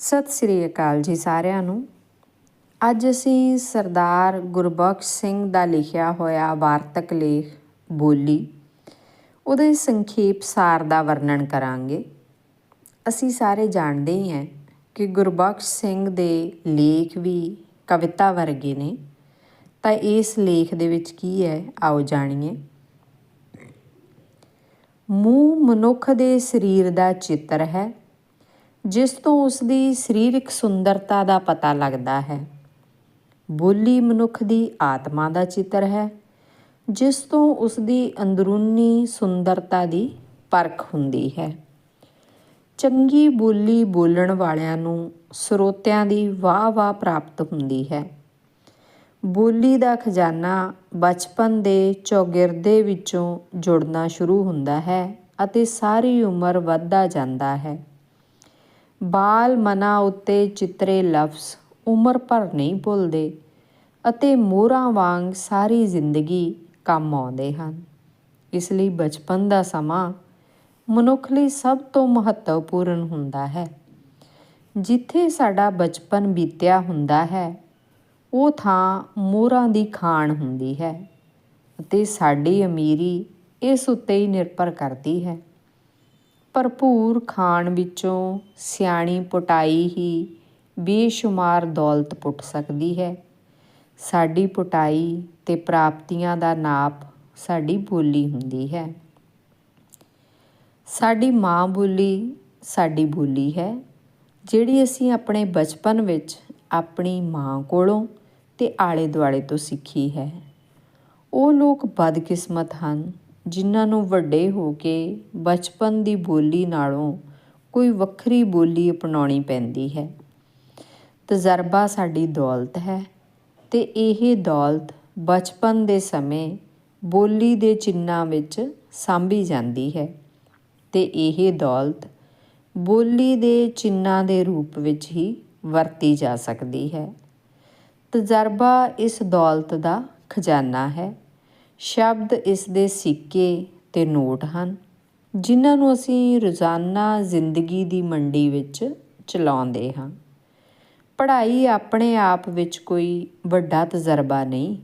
ਸਤਿ ਸ੍ਰੀ ਅਕਾਲ ਜੀ ਸਾਰਿਆਂ ਨੂੰ। ਅੱਜ ਅਸੀਂ ਸਰਦਾਰ ਗੁਰਬਖਸ਼ ਸਿੰਘ ਦਾ ਲਿਖਿਆ ਹੋਇਆ ਵਾਰਤਕ ਲੇਖ ਬੋਲੀ, ਉਹਦੇ ਸੰਖੇਪ ਸਾਰ ਦਾ ਵਰਣਨ ਕਰਾਂਗੇ। ਅਸੀਂ ਸਾਰੇ ਜਾਣਦੇ ਹੀ ਹਾਂ ਕਿ ਗੁਰਬਖਸ਼ ਸਿੰਘ ਦੇ ਲੇਖ ਵੀ ਕਵਿਤਾ ਵਰਗੇ ਨੇ। ਤਾਂ ਇਸ ਲੇਖ ਦੇ ਵਿੱਚ ਕੀ ਹੈ, ਆਓ ਜਾਣੀਏ। ਮੂੰਹ ਮਨੁੱਖ ਦੇ ਸਰੀਰ ਦਾ ਚਿੱਤਰ ਹੈ। ਜਿਸ ਤੋਂ ਉਸ ਦੀ ਸਰੀਰਕ ਸੁੰਦਰਤਾ ਦਾ ਪਤਾ ਲੱਗਦਾ ਹੈ। ਬੋਲੀ ਮਨੁੱਖ ਦੀ ਆਤਮਾ ਦਾ ਚਿੱਤਰ ਹੈ, ਜਿਸ ਤੋਂ ਉਸ ਦੀ ਅੰਦਰੂਨੀ ਸੁੰਦਰਤਾ ਦੀ ਪਰਖ ਹੁੰਦੀ ਹੈ। ਚੰਗੀ ਬੋਲੀ ਬੋਲਣ ਵਾਲਿਆਂ ਨੂੰ ਸਰੋਤਿਆਂ ਦੀ ਵਾਹ-ਵਾਹ ਪ੍ਰਾਪਤ ਹੁੰਦੀ ਹੈ। ਬੋਲੀ ਦਾ ਖਜ਼ਾਨਾ ਬਚਪਨ ਦੇ ਚੌਗਿਰਦੇ ਵਿੱਚੋਂ ਜੁੜਨਾ ਸ਼ੁਰੂ ਹੁੰਦਾ ਹੈ ਅਤੇ ਸਾਰੀ ਉਮਰ ਵੱਧਦਾ ਜਾਂਦਾ ਹੈ। ਬਾਲ ਮਨਾ ਉੱਤੇ ਚਿੱਤਰੇ ਲਫ਼ਜ਼, ਉਮਰ ਭਰ ਨਹੀਂ ਭੁੱਲਦੇ ਅਤੇ ਮੋਹਰਾਂ ਵਾਂਗ ਸਾਰੀ ਜ਼ਿੰਦਗੀ ਕੰਮ ਆਉਂਦੇ ਹਨ। ਇਸ ਲਈ ਬਚਪਨ ਦਾ ਸਮਾਂ ਮਨੁੱਖ ਲਈ ਸਭ ਤੋਂ ਮਹੱਤਵਪੂਰਨ ਹੁੰਦਾ ਹੈ। ਜਿੱਥੇ ਸਾਡਾ ਬਚਪਨ ਬੀਤਿਆ ਹੁੰਦਾ ਹੈ, ਉਹ ਥਾਂ ਮੋਹਰਾਂ ਦੀ ਖਾਣ ਹੁੰਦੀ ਹੈ ਅਤੇ ਸਾਡੀ ਅਮੀਰੀ ਇਸ ਉੱਤੇ ਹੀ ਨਿਰਭਰ ਕਰਦੀ ਹੈ। ਭਰਪੂਰ ਖਾਣ ਵਿੱਚੋਂ ਸਿਆਣੀ ਪੁਟਾਈ ਹੀ ਬੇਸ਼ੁਮਾਰ ਦੌਲਤ ਪੁੱਟ ਸਕਦੀ ਹੈ। ਸਾਡੀ ਪੁਟਾਈ ਤੇ ਪ੍ਰਾਪਤੀਆਂ ਦਾ ਨਾਪ ਸਾਡੀ ਬੋਲੀ ਹੁੰਦੀ ਹੈ। ਸਾਡੀ ਮਾਂ ਬੋਲੀ ਸਾਡੀ ਬੋਲੀ ਹੈ, ਜਿਹੜੀ ਅਸੀਂ ਆਪਣੇ ਬਚਪਨ ਵਿੱਚ ਆਪਣੀ ਮਾਂ ਕੋਲੋਂ ਤੇ ਆਲੇ ਦੁਆਲੇ ਤੋਂ ਸਿੱਖੀ ਹੈ। ਉਹ ਲੋਕ ਬਦਕਿਸਮਤ ਹਨ ਜਿਨ੍ਹਾਂ ਨੂੰ ਵੱਡੇ ਹੋ ਕੇ ਬਚਪਨ ਦੀ ਬੋਲੀ ਨਾਲੋਂ ਕੋਈ ਵੱਖਰੀ ਬੋਲੀ ਅਪਣਾਉਣੀ ਪੈਂਦੀ ਹੈ। ਤਜਰਬਾ ਸਾਡੀ ਦੌਲਤ ਹੈ ਤੇ ਇਹ ਦੌਲਤ ਬਚਪਨ ਦੇ ਸਮੇਂ ਬੋਲੀ ਦੇ ਚਿੰਨਾਂ ਵਿੱਚ ਸਾਂਭੀ ਜਾਂਦੀ ਹੈ ਤੇ ਇਹ ਦੌਲਤ ਬੋਲੀ ਦੇ ਚਿੰਨਾਂ ਦੇ ਰੂਪ ਵਿੱਚ ਹੀ ਵਰਤੀ ਜਾ ਸਕਦੀ ਹੈ। ਤਜਰਬਾ ਇਸ ਦੌਲਤ ਦਾ ਖਜ਼ਾਨਾ ਹੈ। ਸ਼ਬਦ ਇਸ ਦੇ ਸਿੱਕੇ ਤੇ ਨੋਟ ਹਨ, ਜਿਨ੍ਹਾਂ ਨੂੰ ਅਸੀਂ ਰੋਜ਼ਾਨਾ ਜ਼ਿੰਦਗੀ ਦੀ ਮੰਡੀ ਵਿੱਚ ਚਲਾਉਂਦੇ ਹਾਂ। ਪੜ੍ਹਾਈ ਆਪਣੇ ਆਪ ਵਿੱਚ ਕੋਈ ਵੱਡਾ ਤਜਰਬਾ ਨਹੀਂ।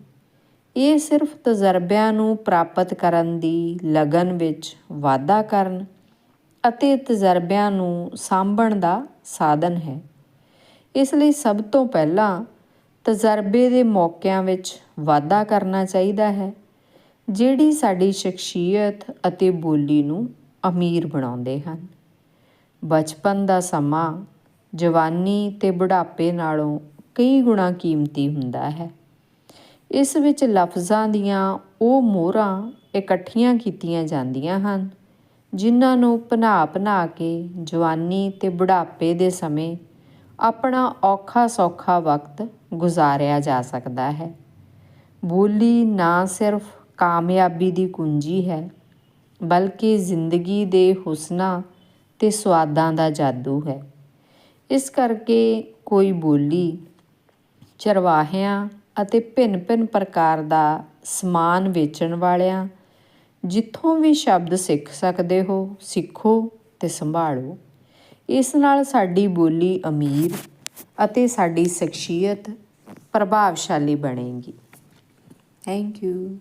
ਇਹ ਸਿਰਫ ਤਜਰਬਿਆਂ ਨੂੰ ਪ੍ਰਾਪਤ ਕਰਨ ਦੀ ਲਗਨ ਵਿੱਚ ਵਾਧਾ ਕਰਨ ਅਤੇ ਤਜਰਬਿਆਂ ਨੂੰ ਸਾਂਭਣ ਦਾ ਸਾਧਨ ਹੈ। ਇਸ ਲਈ ਸਭ ਤੋਂ ਪਹਿਲਾਂ ਤਜਰਬੇ ਦੇ ਮੌਕਿਆਂ ਵਿੱਚ ਵਾਧਾ ਕਰਨਾ ਚਾਹੀਦਾ ਹੈ। ਜਿਹੜੀ ਸਾਡੀ ਸ਼ਖਸੀਅਤ ਅਤੇ ਬੋਲੀ ਨੂੰ ਅਮੀਰ ਬਣਾਉਂਦੇ ਹਨ। ਬਚਪਨ ਦਾ ਸਮਾਂ ਜਵਾਨੀ ਤੇ ਬੁਢਾਪੇ ਨਾਲੋਂ ਕਈ ਗੁਣਾ ਕੀਮਤੀ ਹੁੰਦਾ ਹੈ। ਇਸ ਵਿੱਚ ਲਫ਼ਜ਼ਾਂ ਦੀਆਂ ਉਹ ਮੋਹਰਾਂ ਇਕੱਠੀਆਂ ਕੀਤੀਆਂ ਜਾਂਦੀਆਂ ਹਨ, ਜਿਨ੍ਹਾਂ ਨੂੰ ਭਨਾ ਭਨਾ ਕੇ ਜਵਾਨੀ ਤੇ ਬੁਢਾਪੇ ਦੇ ਸਮੇਂ ਆਪਣਾ ਔਖਾ ਸੌਖਾ ਵਕਤ ਗੁਜ਼ਾਰਿਆ ਜਾ ਸਕਦਾ ਹੈ। ਬੋਲੀ ਨਾ ਸਿਰਫ ਕਾਮਯਾਬੀ ਦੀ ਕੁੰਜੀ ਹੈ, ਬਲਕਿ ਜ਼ਿੰਦਗੀ ਦੇ ਹੁਸਨਾ ਤੇ ਸਵਾਦਾਂ ਦਾ ਜਾਦੂ ਹੈ। ਇਸ ਕਰਕੇ ਕੋਈ ਬੋਲੀ, ਚਰਵਾਹਿਆਂ ਅਤੇ ਭਿੰਨ-ਭਿੰਨ ਪ੍ਰਕਾਰ ਦਾ ਸਮਾਨ ਵੇਚਣ ਵਾਲਿਆਂ, ਜਿੱਥੋਂ ਵੀ ਸ਼ਬਦ ਸਿੱਖ ਸਕਦੇ ਹੋ, ਸਿੱਖੋ ਤੇ ਸੰਭਾਲੋ। ਇਸ ਨਾਲ ਸਾਡੀ ਬੋਲੀ ਅਮੀਰ ਅਤੇ ਸਾਡੀ ਸ਼ਖਸੀਅਤ ਪ੍ਰਭਾਵਸ਼ਾਲੀ ਬਣੇਗੀ। Thank you.